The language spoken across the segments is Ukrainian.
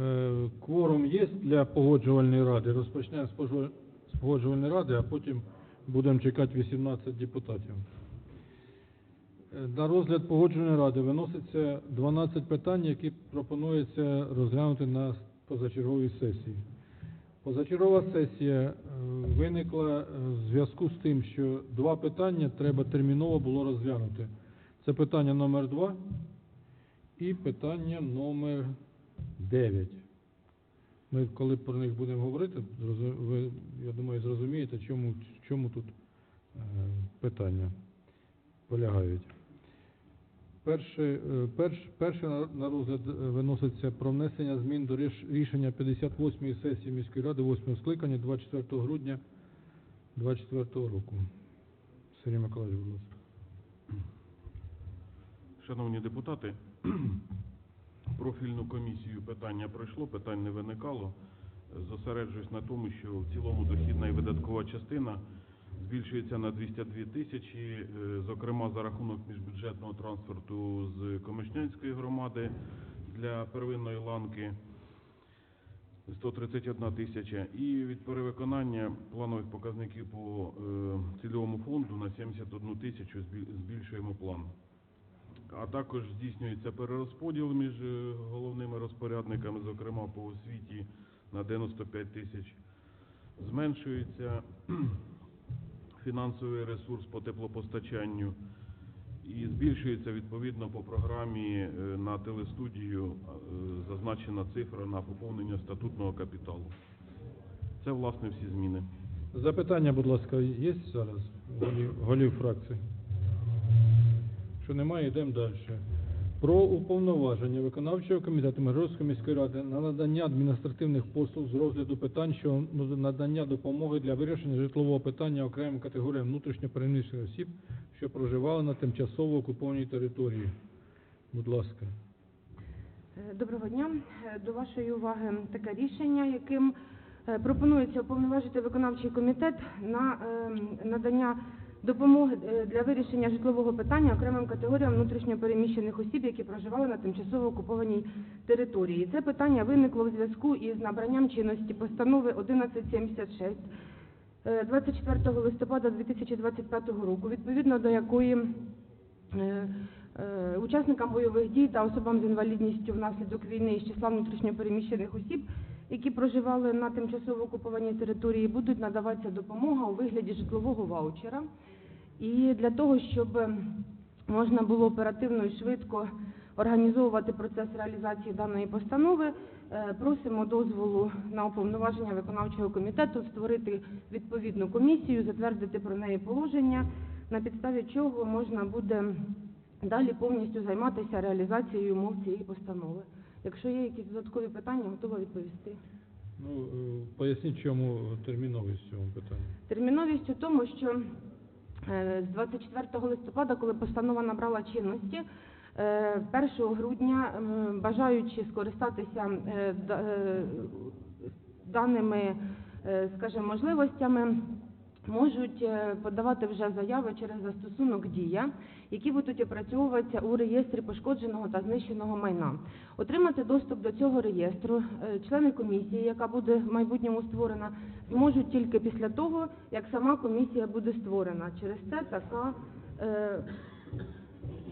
Е, Кворум є для погоджувальної ради. Розпочнемо з погоджувальної ради, а потім будемо чекати 18 депутатів. Е, На розгляд погоджувальної ради виноситься 12 питань, які пропонується розглянути на позачерговій сесії. Позачергова сесія е, виникла в зв'язку з тим, що два питання треба терміново було розглянути. Це питання номер 2 і питання номер 9. Ми, коли про них будемо говорити, ви, я думаю, зрозумієте, чому, в чому тут е, питання полягають. Перше, е, перш, перше на- розгляд е, виноситься про внесення змін до рішення 58-ї сесії міської ради 8 скликання 24 грудня 2024 року. Сергій Миколаївич, будь ласка. Шановні депутати, профільну комісію питання пройшло, питань не виникало. Зосереджуюсь на тому, що в цілому дохідна і видаткова частина збільшується на 202 тисячі, е, зокрема за рахунок міжбюджетного трансферту з Комишнянської громади для первинної ланки 131 тисяча і від перевиконання планових показників по е, цільовому фонду на 71 тисячу збіль- збільшуємо план. А також здійснюється перерозподіл між е, головними розпорядниками, зокрема по освіті на 95 тисяч. Зменшується фінансовий ресурс по теплопостачанню і збільшується відповідно по програмі е, на телестудію е, зазначена цифра на поповнення статутного капіталу. Це власне всі зміни. Запитання, будь ласка, є зараз голів, голів фракцій? Що немає, йдемо далі. Про уповноваження виконавчого комітету Миргородської міської ради на надання адміністративних послуг з розгляду питань щодо надання допомоги для вирішення житлового питання окремим категоріям внутрішньопереміщених осіб, що проживали на тимчасово окупованій території. Будь ласка. Е, Доброго дня. Е, До вашої уваги таке рішення, яким е, пропонується уповноважити виконавчий комітет на е, надання допомоги е, для вирішення житлового питання окремим категоріям внутрішньопереміщених осіб, які проживали на тимчасово окупованій території. Це питання виникло в зв'язку із набранням чинності постанови 1176 е, 24 листопада 2025 року, відповідно до якої е, е, учасникам бойових дій та особам з інвалідністю внаслідок війни із числа внутрішньопереміщених осіб, які проживали на тимчасово окупованій території, будуть надаватися допомога у вигляді житлового ваучера. І для того, щоб можна було оперативно і швидко організовувати процес реалізації даної постанови, е, просимо дозволу на уповноваження виконавчого комітету створити відповідну комісію, затвердити про неї положення, на підставі чого можна буде далі повністю займатися реалізацією умов цієї постанови. Якщо є якісь додаткові питання, готова відповісти. Ну, е, поясніть, чому терміновість цього питання. Терміновість у тому, що з 24 листопада, коли постанова набрала чинності, е, 1 грудня бажаючи скористатися е, да- е, даними, е, скажімо, можливостями, можуть е, подавати вже заяви через застосунок Дія, які будуть опрацьовуватися у реєстрі пошкодженого та знищеного майна. Отримати доступ до цього реєстру е, члени комісії, яка буде в майбутньому створена, зможуть тільки після того, як сама комісія буде створена. Через це така е,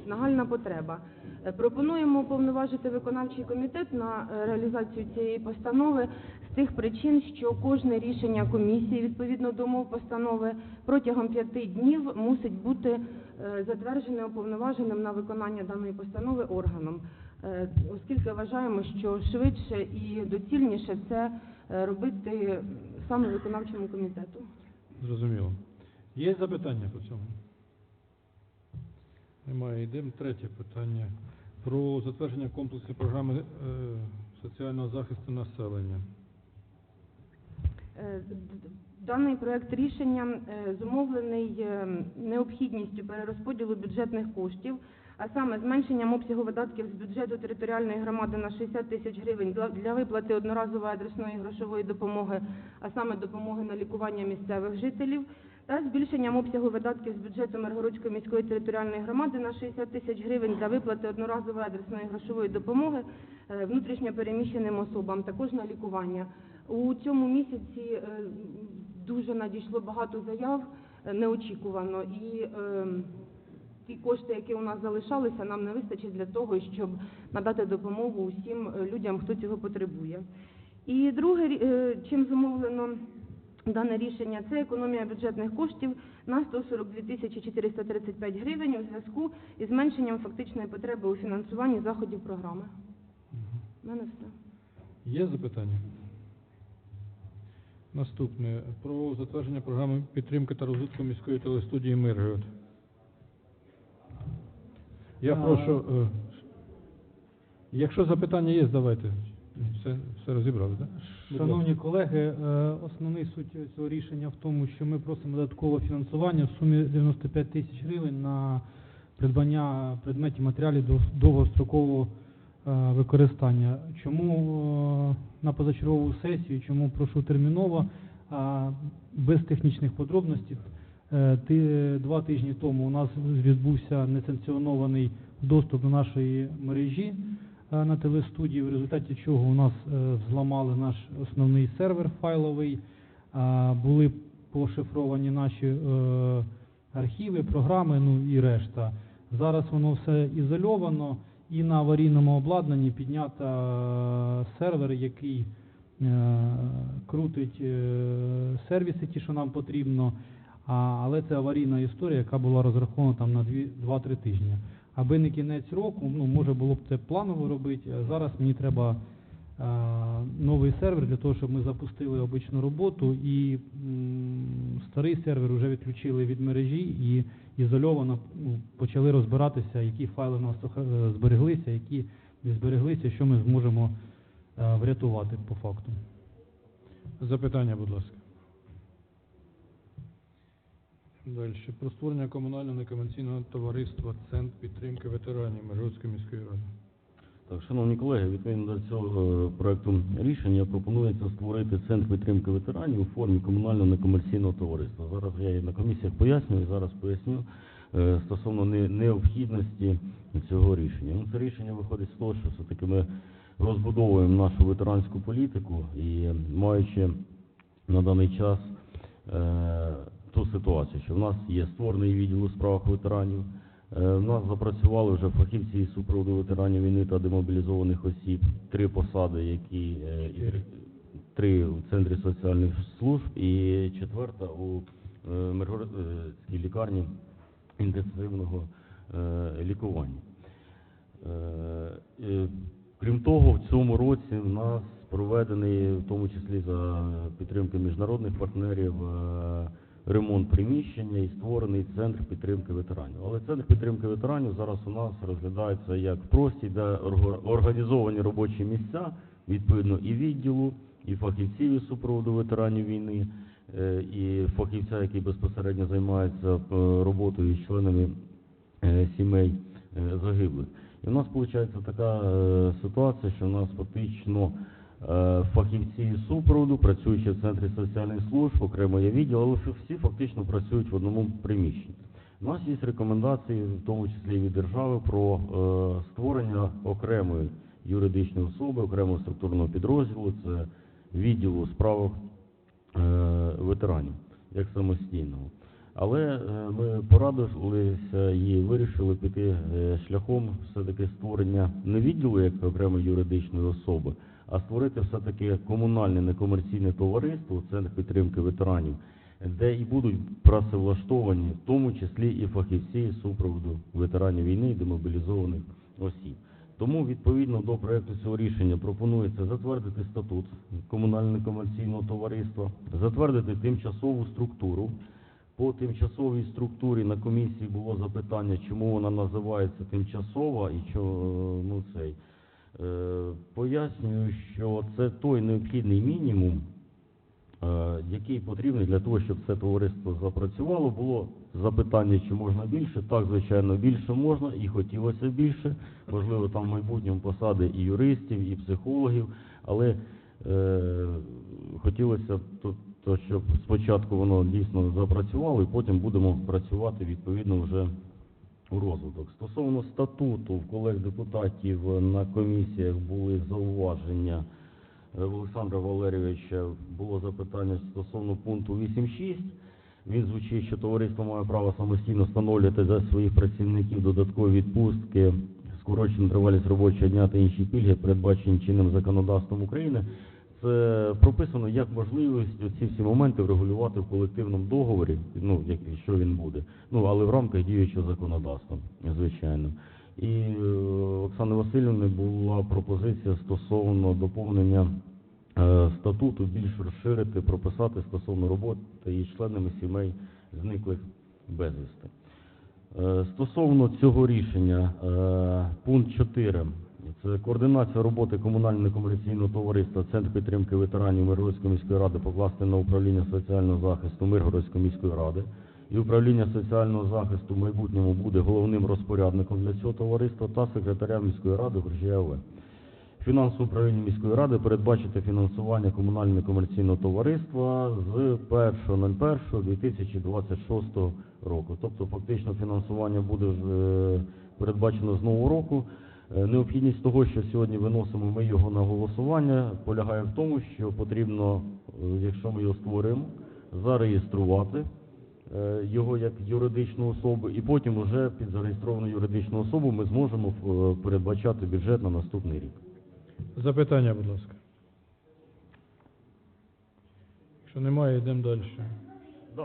нагальна потреба. Е, Пропонуємо уповноважити виконавчий комітет на е, реалізацію цієї постанови з тих причин, що кожне рішення комісії відповідно до умов постанови протягом п'яти днів мусить бути затверджене уповноваженим на виконання даної постанови органом, Е, оскільки вважаємо, що швидше і доцільніше це е, робити саме виконавчому комітету. Зрозуміло. Є запитання по цьому? Немає. Йдемо третє питання. Про затвердження комплексної програми е, соціального захисту населення. Даний проект рішення е, зумовлений е, необхідністю перерозподілу бюджетних коштів, а саме зменшенням обсягу видатків з бюджету територіальної громади на 60 тисяч гривень для- виплати одноразової адресної грошової допомоги, а саме допомоги на лікування місцевих жителів, та збільшенням обсягу видатків з бюджету Миргородської міської територіальної громади на 60 тисяч гривень для виплати одноразової адресної грошової допомоги е, внутрішньо переміщеним особам, також на лікування. У цьому місяці дуже надійшло багато заяв е, неочікувано і е, ті кошти, які у нас залишалися, нам не вистачить для того, щоб надати допомогу усім е, людям, хто цього потребує. І друге, е, чим зумовлено дане рішення, це економія бюджетних коштів на 142 тисячі 435 гривень у зв'язку із зменшенням фактичної потреби у фінансуванні заходів програми. У мене все. Є запитання? Наступне. Про затвердження програми підтримки та розвитку міської телестудії Миргород. Я прошу. е, Якщо запитання є, давайте. Все, все розібрали, так? Шановні колеги, е, основний суть цього рішення в тому, що ми просимо додаткове фінансування в сумі 95 тисяч гривень на придбання предметів матеріалів дов- довгострокового використання. Чому е, на позачергову сесію, чому прошу терміново, без технічних подробностей. Е, Два тижні тому у нас відбувся несанкціонований доступ до нашої мережі е, на телестудії, в результаті чого у нас е, зламали наш основний сервер файловий, були пошифровані наші е, архіви, програми, ну і решта. Зараз воно все ізольовано і на аварійному обладнанні піднято е, сервер, який е, крутить е, сервіси, ті, що нам потрібно. Але це аварійна історія, яка була розрахована там на 2-3 тижні. Аби не кінець року, ну може було б це планово робити. Зараз мені треба новий сервер для того, щоб ми запустили обичну роботу, і старий сервер вже відключили від мережі і ізольовано ну, почали розбиратися, які файли в нас е, збереглися, які не збереглися, що ми зможемо е, врятувати по факту. Запитання, будь ласка. Далі. Про створення комунального некомерційного товариства Центр підтримки ветеранів Миргородської міської ради. Так, шановні колеги, відповідно до цього е, проекту рішення пропонується створити центр підтримки ветеранів у формі комунального некомерційного товариства. Зараз я і на комісіях пояснюю, зараз поясню е, стосовно необхідності цього рішення. Ну, це рішення виходить з того, що все-таки ми розбудовуємо нашу ветеранську політику і маючи на даний час е, ту ситуацію, що в нас є створений відділ у справах ветеранів. Е, В нас запрацювали вже фахівці із супроводу ветеранів війни та демобілізованих осіб, три посади, які е, три- в центрі соціальних служб. І четверта у е, Миргородській лікарні інтенсивного е, лікування. Е, е, Крім того, в цьому році в нас проведений, в тому числі за підтримки міжнародних партнерів, е, ремонт приміщення і створений центр підтримки ветеранів. Але центр підтримки ветеранів зараз у нас розглядається як простір, де організовані робочі місця, відповідно і відділу, і фахівців із супроводу ветеранів війни, е, і фахівця, який безпосередньо займається е, роботою з членами е, сімей загиблих. І в нас виходить така ситуація, що в нас фактично фахівці супроводу, працюючи в центрі соціальних служб, окремо є відділ, але всі фактично працюють в одному приміщенні. У нас є рекомендації, в тому числі від держави, про е, створення окремої юридичної особи, окремого структурного підрозділу, це відділу справок е, ветеранів як самостійного. Але е, ми порадилися і вирішили піти е, шляхом все-таки створення не відділу як окремої юридичної особи, а створити все-таки комунальне некомерційне товариство, центр підтримки ветеранів, де і будуть працевлаштовані, в тому числі і фахівці супроводу ветеранів війни і демобілізованих осіб. Тому відповідно до проекту цього рішення пропонується затвердити статут комунального комерційного товариства, затвердити тимчасову структуру. По тимчасовій структурі на комісії було запитання, чому вона називається тимчасова і що е, ну цей. Е, пояснюю, що це той необхідний мінімум, е, який потрібний для того, щоб це товариство запрацювало. Було запитання, чи можна більше. Так, звичайно, більше можна і хотілося більше. Можливо, там в майбутньому посади і юристів, і психологів, але е, хотілося б то, то, щоб спочатку воно дійсно запрацювало, і потім будемо працювати відповідно вже у розвиток. Стосовно статуту, в колег депутатів на комісіях були зауваження е, Олександра Валерійовича було запитання стосовно пункту 8.6. Він звучить, що товариство має право самостійно встановлювати за своїх працівників додаткові відпустки, скорочену тривалість робочого дня та інші пільги, передбачені чинним законодавством України. Це прописано як можливість оці всі моменти врегулювати в колективному договорі, ну як що він буде. Ну але в рамках діючого законодавства, звичайно. І е, Оксани Васильівни була пропозиція стосовно доповнення е, статуту більш розширити, прописати стосовно роботи із членами сімей зниклих безвісти. Е, Стосовно цього рішення, е, пункт 4. Це координація роботи комунально-некомерційного товариства Центр підтримки ветеранів Миргородської міської ради покласти на управління соціального захисту Миргородської міської ради. І управління соціального захисту в майбутньому буде головним розпорядником для цього товариства та секретаря міської ради Горжія ОВ. Фінансове управління міської ради передбачити фінансування комунально-некомерційного товариства з 1.01.2026 року. Тобто фактично фінансування буде е, передбачено з нового року. Е, Необхідність того, що сьогодні виносимо ми його на голосування, полягає в тому, що потрібно, е, якщо ми його створимо, зареєструвати е, його як юридичну особу, і потім уже під зареєстровану юридичну особу ми зможемо передбачати бюджет на наступний рік. Запитання, будь ласка. Якщо немає, йдемо далі.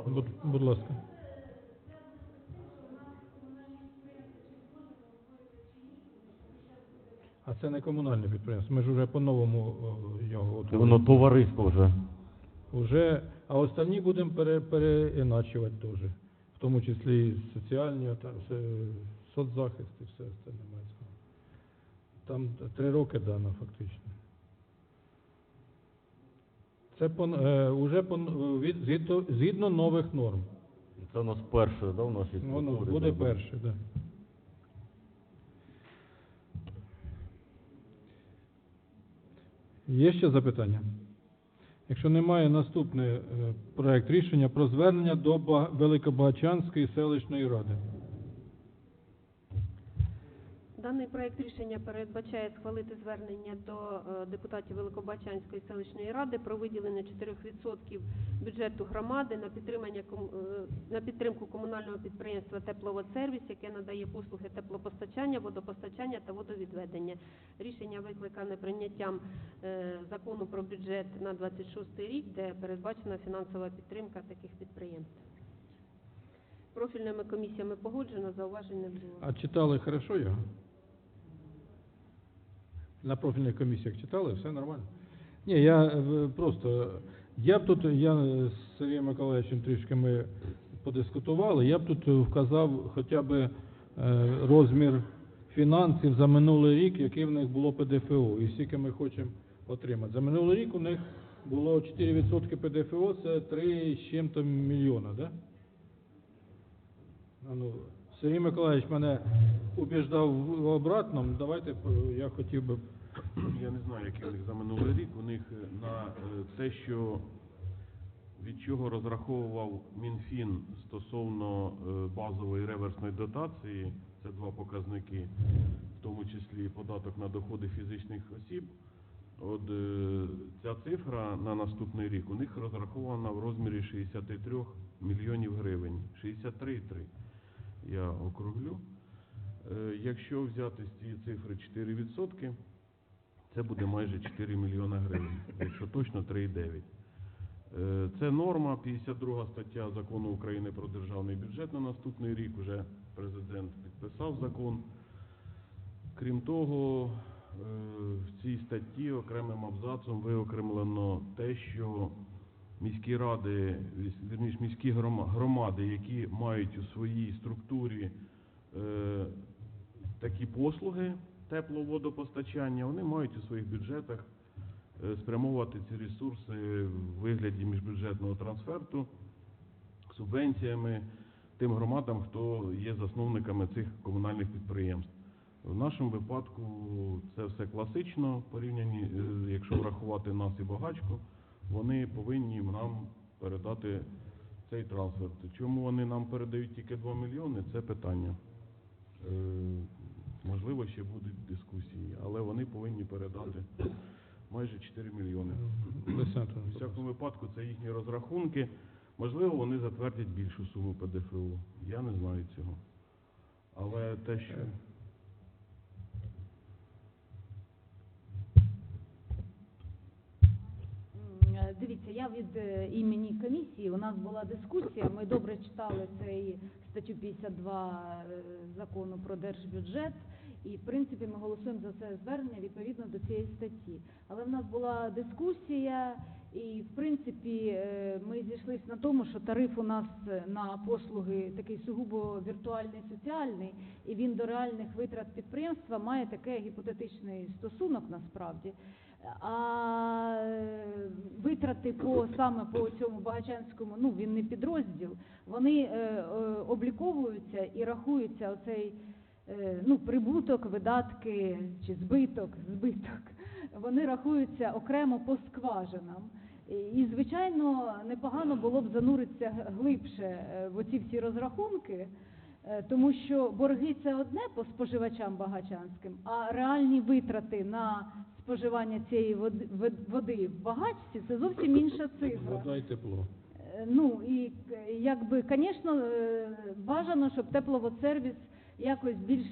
Будь, будь ласка. А це не комунальне підприємство. Ми ж вже по-новому його Це воно товариство вже. Уже, а останні будемо пере, переіначувати теж. В тому числі і соціальні, та, все, соцзахист і все остальне мається. Там три роки дано фактично. Це по, е, уже по, від, згідно, згідно нових норм. Це у нас перше, да, в нашій Воно буде перше, так. Да. Є ще запитання? Якщо немає, наступний е, проект рішення про звернення до Ба- Великобагачанської селищної ради. Даний проект рішення передбачає схвалити звернення до е, депутатів Великобачанської селищної ради про виділення 4% бюджету громади на підтримання е, на підтримку комунального підприємства Тепловодсервіс, яке надає послуги теплопостачання, водопостачання та водовідведення. Рішення викликане прийняттям е, закону про бюджет на 26 рік, де передбачена фінансова підтримка таких підприємств. Профільними комісіями погоджено, зауважень не було. А читали хорошо його? На профільних комісіях читали, все нормально? Ні, я е, просто, я б тут, я з Сергієм Миколаївичем трішки ми подискутували, я б тут вказав хоча б е, розмір фінансів за минулий рік, який в них було ПДФО, і скільки ми хочемо отримати. За минулий рік у них було 4% ПДФО, це 3 з чим-то мільйона, да? Ну, Сергій Миколаївич мене убіждав в обратному. Давайте е, я хотів би. Я не знаю, який у них за минулий рік. У них е, на е, те, що від чого розраховував Мінфін стосовно е, базової реверсної дотації, це два показники, в тому числі податок на доходи фізичних осіб. От ця цифра на наступний рік у них розрахована в розмірі 63 мільйонів гривень. 63,3 я округлю. Якщо взяти з цієї цифри 4%, це буде майже 4 мільйона гривень, якщо точно 3,9. Е, Це норма, 52 стаття Закону України про державний бюджет на наступний рік. Уже президент підписав закон. Крім того, е, в цій статті окремим абзацом виокремлено те, що міські ради, вірніше міські громади, які мають у своїй структурі е, такі послуги тепловодопостачання, вони мають у своїх бюджетах е, спрямовувати ці ресурси в вигляді міжбюджетного трансферту субвенціями тим громадам, хто є засновниками цих комунальних підприємств. В нашому випадку це все класично, в порівнянні, е, якщо врахувати нас і багачку, вони повинні нам передати цей трансферт. Чому вони нам передають тільки 2 мільйони, це питання. Можливо, ще будуть дискусії, але вони повинні передати майже 4 мільйони. Анатоліївна, всякому випадку це їхні розрахунки. Можливо, вони затвердять більшу суму ПДФО. Я не знаю цього. Але те, що е, Дивіться, я від е, імені комісії, у нас була дискусія, ми добре читали цей статтю 52 е, закону про держбюджет, і в принципі ми голосуємо за це звернення відповідно до цієї статті. Але в нас була дискусія, і в принципі е, ми зійшлися на тому, що тариф у нас на послуги такий сугубо віртуальний соціальний, і він до реальних витрат підприємства має таке гіпотетичний стосунок насправді. А е, витрати по саме по цьому Багачанському, ну він не підрозділ, вони е, обліковуються і рахуються оцей ну, прибуток, видатки чи збиток, збиток. Вони рахуються окремо по скважинам. І, звичайно, непогано було б зануритися глибше е, в оці всі розрахунки, Е, Тому що борги це одне по споживачам багачанським, а реальні витрати на споживання цієї води, в багачці це зовсім інша цифра. Вода і тепло. Е, Ну і е, якби, звісно, бажано, щоб тепловодсервіс якось більш,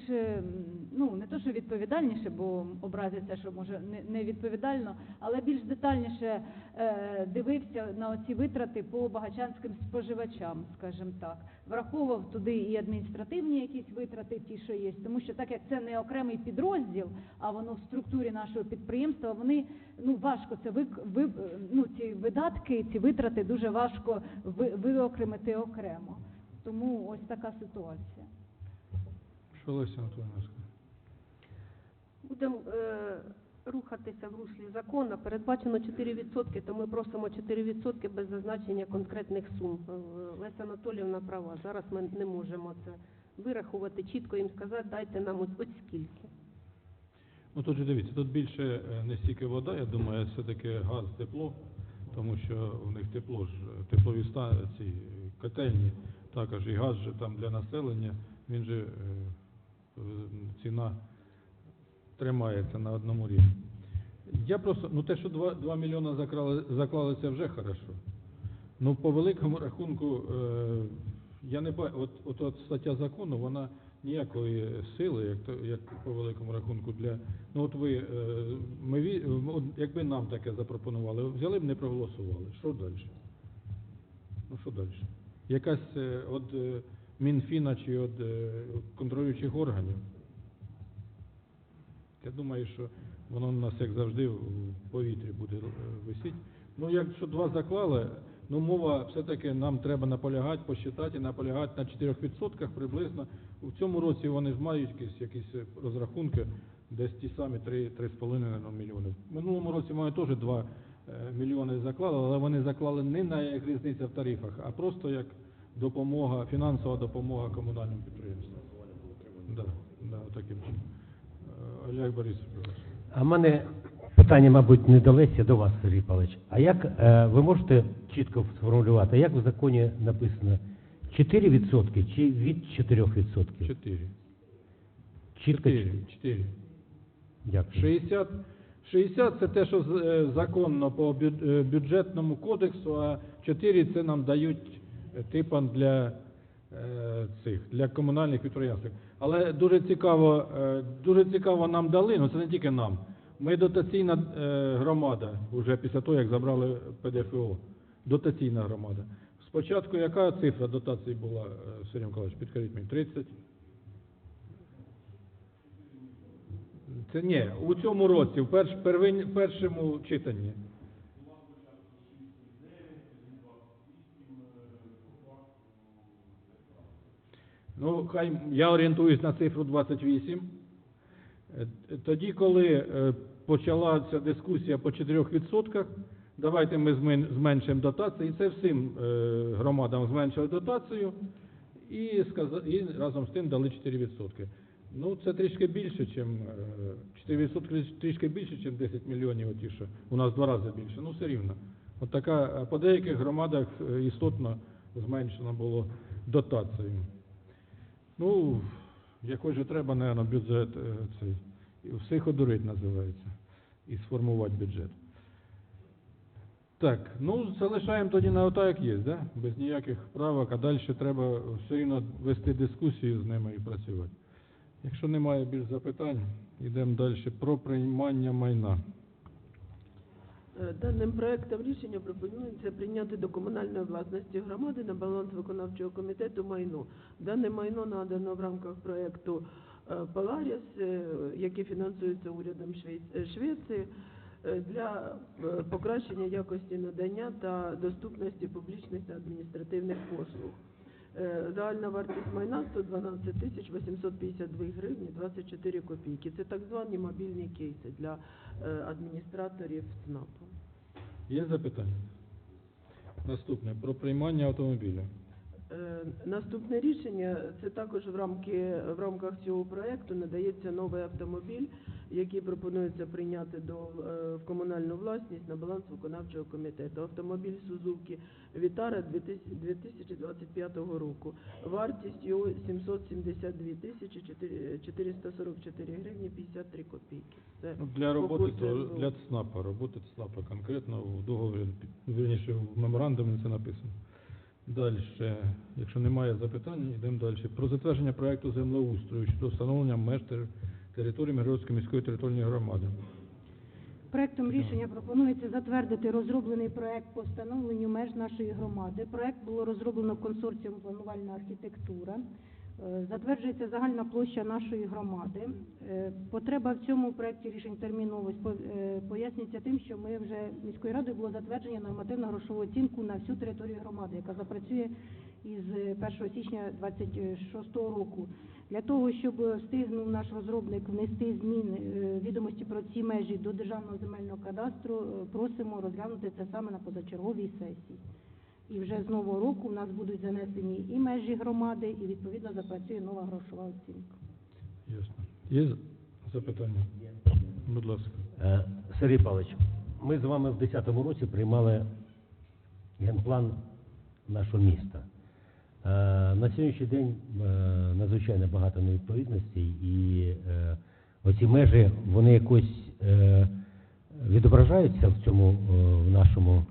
ну не то, що відповідальніше, бо образяться, що може не, відповідально, але більш детальніше е, дивився на оці витрати по багачанським споживачам, скажімо так, враховував туди і адміністративні якісь витрати, ті, що є, тому що так як це не окремий підрозділ, а воно в структурі нашого підприємства, вони ну важко це ви, ви ну ці видатки, ці витрати дуже важко ви, виокремити окремо. Тому ось така ситуація. Що Леся Анатоліївна скаже? Будемо е, рухатися в руслі закону. Передбачено 4%, то ми просимо 4% без зазначення конкретних сум. Е, Леся Анатоліївна права. Зараз ми не можемо це вирахувати, чітко їм сказати, дайте нам ось, ось скільки. Ну тут же дивіться, тут більше е, не стільки вода, я думаю, все-таки газ, тепло, тому що в них тепло ж, е, теплові ста, ці котельні, також і газ же там для населення, він же ціна тримається на одному рівні. Я просто, ну те, що 2, 2 мільйони заклали, це вже хорошо. Ну, по великому рахунку, е, я не бачу, от, от, от стаття закону, вона ніякої сили, як, то, як по великому рахунку для. Ну от ви, е, ми, от, якби нам таке запропонували, взяли б не проголосували. Що далі? Ну що далі? Якась е, от е, Мінфіна чи от е, контролюючих органів. Я думаю, що воно у нас, як завжди, в повітрі буде е, висіти. Ну, якщо два заклали, ну мова все-таки нам треба наполягати, посчитати наполягати на 4% приблизно. У цьому році вони ж мають якісь, якісь розрахунки, десь ті самі 3, 3,5 наверно, мільйони. В минулому році вони теж 2 е, мільйони заклали, але вони заклали не на як різниця в тарифах, а просто як допомога, фінансова допомога комунальним підприємствам. Да, да, таким чином. Е, Олег Борисович. А в мене питання, мабуть, не а до вас, Сергій Павлович. А як е, ви можете чітко сформулювати, як в законі написано 4% чи від 4%? Чотири. Чітко. Чотири. Чотири. Дякую. 60, 60 це те, що е, законно по е, бюджетному кодексу, а 4 це нам дають типам для е, цих для комунальних підприємств. Але дуже цікаво, е, дуже цікаво нам дали, ну це не тільки нам. Ми дотаційна е, громада, вже після того, як забрали ПДФО. Дотаційна громада. Спочатку яка цифра дотації була, Сергій Миколаївич, підкажіть мені, 30? Це ні, у цьому році, в перш, первин, першому читанні. Ну, хай я орієнтуюсь на цифру 28. Е, Тоді, коли е, почалася дискусія по 4%, давайте ми зменшимо дотації. І це всім е, громадам зменшили дотацію і, разом з тим дали 4%. Ну, це трішки більше, чим е, 4% трішки більше, ніж 10 мільйонів, оті, що у нас два рази більше. Ну, все рівно. От така, по деяких громадах істотно зменшено було дотацію. Ну, Якось же треба, мабуть, бюджет е, цей, всіх одурить називається, і сформувати бюджет. Так, ну залишаємо тоді на ота, як є, да? без ніяких правок, а далі треба все рівно вести дискусію з ними і працювати. Якщо немає більш запитань, йдемо далі. Про приймання майна. Е, Даним проектом рішення пропонується прийняти до комунальної власності громади на баланс виконавчого комітету майно. Дане майно надано в рамках проекту е, Polaris, е, який фінансується урядом Швеції для покращення якості надання та доступності публічних та адміністративних послуг. Е, Загальна вартість майна 112 тисяч 852 гривні 24 копійки. Це так звані мобільні кейси для е, адміністраторів ЦНАПу. Є запитання? Наступне про приймання автомобіля. Е, Наступне рішення це також в рамки в рамках цього проекту надається новий автомобіль, який пропонується прийняти до е, в комунальну власність на баланс виконавчого комітету. Автомобіль Vitara 2000 2025 року. Вартість його 772 тисячі 4- 444 гривні 53 копійки. Це Ну, для роботи, то, для ЦНАПа, роботи ЦНАПа конкретно в договорі, вірніше в меморандумі це написано. Далі, якщо немає запитань, йдемо далі. Про затвердження проекту землеустрою щодо встановлення меж території Миргородської міської територіальної громади. Проектом рішення пропонується затвердити розроблений проект по встановленню меж нашої громади. Проект було розроблено консорціум планувальна архітектура. Е, Затверджується загальна площа нашої громади. Е, Потреба в цьому проекті рішень терміновість е, пояснюється тим, що ми вже міською радою було затвердження нормативно-грошову оцінку на всю територію громади, яка запрацює із е, 1 січня 2026 року. Для того, щоб встигнув наш розробник внести зміни відомості про ці межі до державного земельного кадастру, просимо розглянути це саме на позачерговій сесії. І вже з нового року в нас будуть занесені і межі громади, і відповідно запрацює нова грошова оцінка. Ясно. Є запитання? Будь ласка. Е, Сергій Павлович, ми з вами в 2010 році приймали генплан нашого міста. Е, На сьогоднішній день е, надзвичайно багато невідповідностей і е, оці межі, вони якось е, відображаються в цьому е, в нашому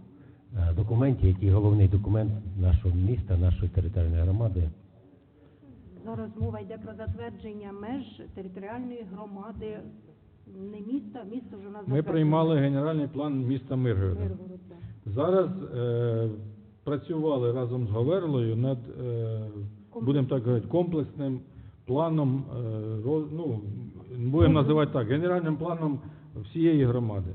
документі, який головний документ нашого міста, нашої територіальної громади. Зараз мова йде про затвердження меж територіальної громади, не міста, місто вже у нас Ми затверджено. приймали генеральний план міста Миргорода. Миргород, да. Зараз е, працювали разом з Говерлою над, е, будемо так говорити, комплексним планом, е, роз- ну, будемо називати так, генеральним планом всієї громади.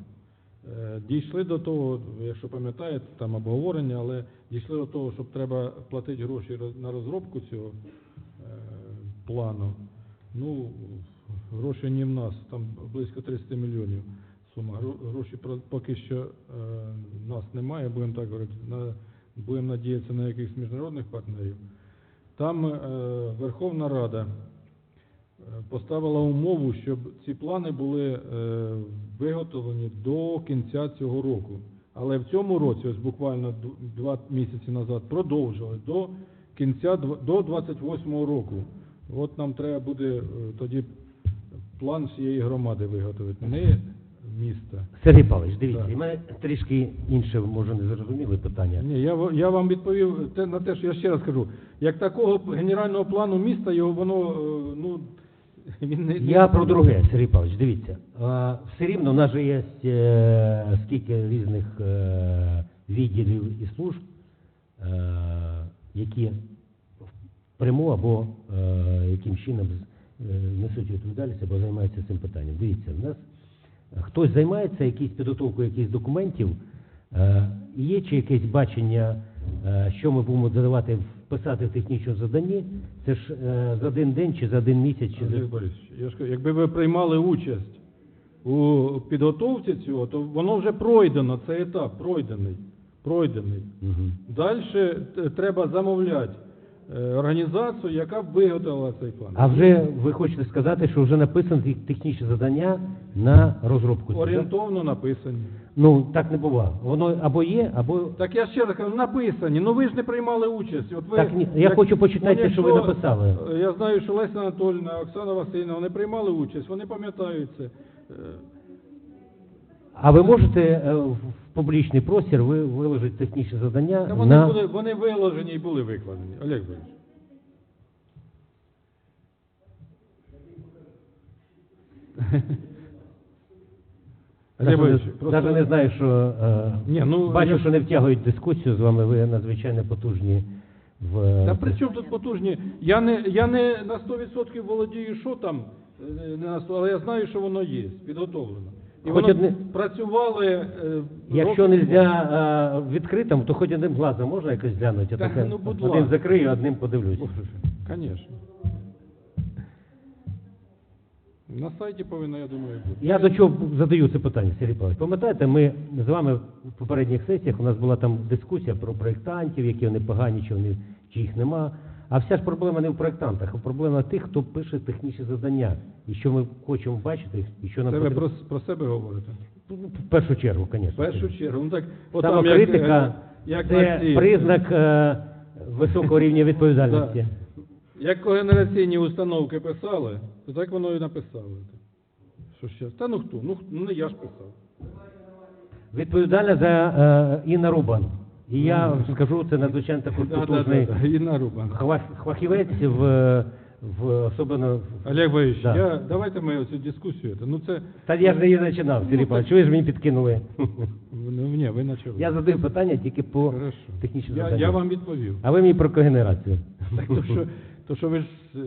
Е, дійшли до того, якщо пам'ятаєте, там обговорення, але дійшли до того, щоб треба платити гроші на розробку цього е, плану. Ну, гроші не в нас, там близько 300 мільйонів сума. Гроші поки що е, в нас немає, будемо так говорити, на, будемо надіятися на якихось міжнародних партнерів. Там Верховна Рада поставила умову, щоб ці плани були е, виготовлені до кінця цього року. Але в цьому році, ось буквально два місяці назад, продовжили до кінця до 28-го року. От нам треба буде е, тоді план всієї громади виготовити, не міста. Сергій Павлович, дивіться, Так. в мене трішки інше, може, не зрозуміли питання. Ні, я, я вам відповів те, на те, що я ще раз кажу. Як такого генерального плану міста, його воно, е, ну, він не... Я про друге, Сергій Павлович, дивіться. А, все рівно у нас же є е, скільки різних е, відділів і служб, е, які прямо або е, яким чином е, несуть відповідальність або займаються цим питанням. Дивіться, в нас хтось займається якісь підготовкою якихось документів, е, є чи якесь бачення, е, що ми будемо задавати, вписати в технічне завдання, це ж е, за один день чи за один місяць, чи Андрій за Борисович, я ж кажу, якби ви приймали участь у підготовці цього, то воно вже пройдено, цей етап пройдений. пройдений. Угу. Далі треба замовляти організацію, яка б виготовила цей план. А вже ви хочете сказати, що вже написані технічні завдання на розробку. Орієнтовно написані. Ну, так не буває. Воно або є, або Так я ще раз кажу, написані. Ну ви ж не приймали участь. От ви, Так, ні, я хочу почитати, Ну, що ви написали. е, Я знаю, що Леся Анатольовна, Оксана Васильівна, вони приймали участь, вони пам'ятають це. Е, А ви можете е, публічний простір ви виложити технічні завдання Та вони, на були, вони виложені і були викладені. Олег Борисович. Олег Борисович, не, просто- навіть не знаю, що е, Ні, ну, бачу, я- що не втягують дискусію з вами. Ви надзвичайно потужні в Та при чому тут потужні? Я не, я не на 100% володію, що там, е, не на 100, але я знаю, що воно є, підготовлено. І Хоч воно одне- працювали... е, Якщо не можна відкритим, то хоч одним глазом можна якось глянути. Я Та, таке ну, будь один ласка. закрию, одним подивлюсь. Звісно. На сайті повинно, я думаю, бути. Я до чого задаю це питання, Сергій Павлович. Пам'ятаєте, ми з вами в попередніх сесіях у нас була там дискусія про проєктантів, які вони погані, чи вони чи їх нема. А вся ж проблема не в проєктантах, а проблема тих, хто пише технічні завдання, і що ми хочемо бачити, і що нам Це ви потрібно. про, про себе говорите? В першу чергу, звісно. В першу чергу. Ну так, от там, як, Самокритика е, як це на признак е, високого рівня відповідальності. Як когенераційні установки писали, то так воно і написали. Що ще? Та ну хто? Ну, хто? ну не я ж писав. Відповідальна за е, Інна Рубан. І я скажу, це надзвичайно такий потужний да, да. Інна Рубан. хва- фахівець в, в особливо. Олег Борисович, Да. я, давайте ми цю дискусію. Ну це, Та я ж її починав, Павлович, ви ж мені підкинули. ну, ні, ви почали. Я задаю питання тільки по технічним Я, я вам відповів. А ви мені про когенерацію. Так, то, що, то, що ви ж... Е,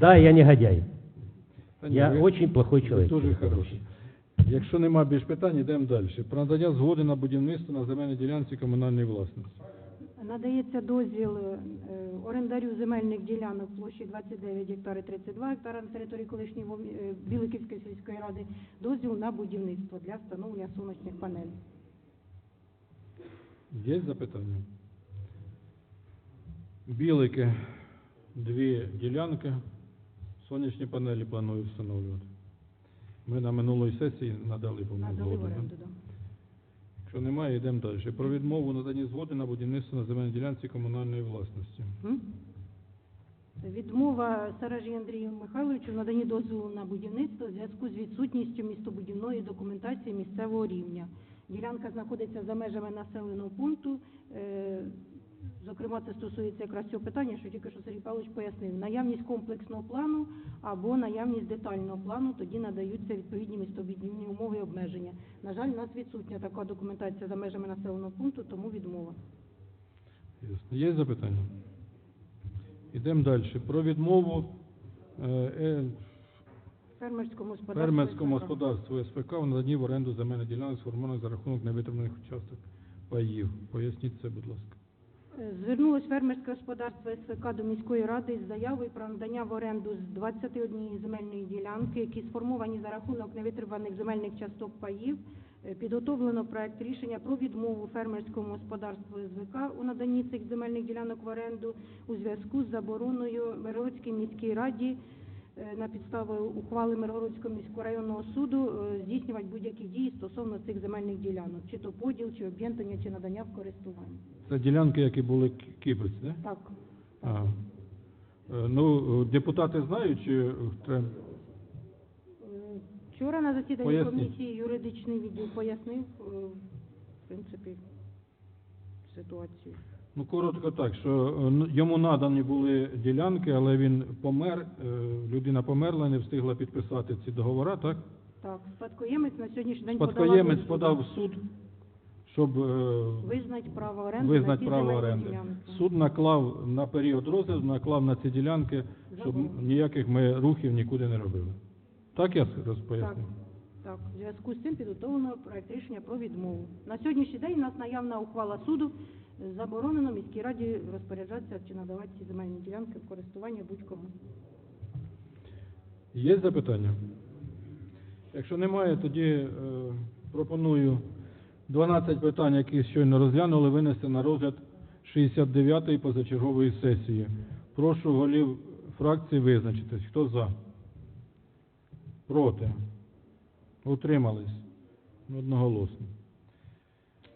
Да, я негодяй. та ні, Я ви- очень плохой ви человек. Дуже хороший. Якщо нема більш питань, йдемо далі. Про надання згоди на будівництво на земельній ділянці комунальної власності. Надається дозвіл е, орендарю земельних ділянок площі 29 гектари 32 гектара на території колишньої е, Біликівської сільської ради дозвіл на будівництво для встановлення сонячних панелей. Є запитання? Білики, дві ділянки, сонячні панелі планують встановлювати. Ми на минулої сесії надали повну Надали в згоду. да? оренду. да. Якщо немає, йдемо далі. Про відмову надані згоди на будівництво на земельній ділянці комунальної власності. М? Відмова Саражі Андрію Михайловичу в наданні дозволу на будівництво в зв'язку з відсутністю містобудівної документації місцевого рівня. Ділянка знаходиться за межами населеного пункту. Е, Зокрема, це стосується якраз цього питання, що тільки що Сергій Павлович пояснив. Наявність комплексного плану або наявність детального плану, тоді надаються відповідні містобудівні умови і обмеження. На жаль, у нас відсутня така документація за межами населеного пункту, тому відмова. Ясно. Є запитання? Йдемо далі. Про відмову е, е, Фермерському господарству. фермерському господарству СПК в наданні в оренду земельних ділянок сформованих за рахунок невитриманих участок паїв. Поясніть це, будь ласка. Звернулось фермерське господарство СВК до міської ради з заявою про надання в оренду з 21 земельної ділянки, які сформовані за рахунок невитриваних земельних часток паїв. Е, Підготовлено проект рішення про відмову фермерському господарству СВК у наданні цих земельних ділянок в оренду у зв'язку з забороною Миргородській міській раді на підставі ухвали Миргородського міського районного суду е, здійснювати будь-які дії стосовно цих земельних ділянок, чи то поділ, чи об'єднання, чи надання в користування. Це ділянки, які були к- кібець. Так. Ага. Е, Ну, депутати знають, чи е? Е, Вчора на засіданні Поясніть. комісії юридичний відділ пояснив, е, в принципі, ситуацію. Ну, коротко так, що е, йому надані були ділянки, але він помер, е, людина померла, не встигла підписати ці договори, так? Так, спадкоємець на сьогоднішній день Спадкоємець подав в суд, щоб е, визнати право оренди визнати право оренди. Суд наклав на період розгляду, наклав на ці ділянки, щоб ніяких ми рухів нікуди не робили. Так я розпояснив? Так, в зв'язку з цим підготовлено проект рішення про відмову. На сьогоднішній день у нас наявна ухвала суду, заборонено міській раді розпоряджатися чи надавати ці земельні ділянки в користування будь-кому. Є запитання? Якщо немає, тоді е, пропоную 12 питань, які щойно розглянули, винести на розгляд 69-ї позачергової сесії. Прошу голів фракцій визначитись. Хто за? Проти? Утримались? Одноголосно.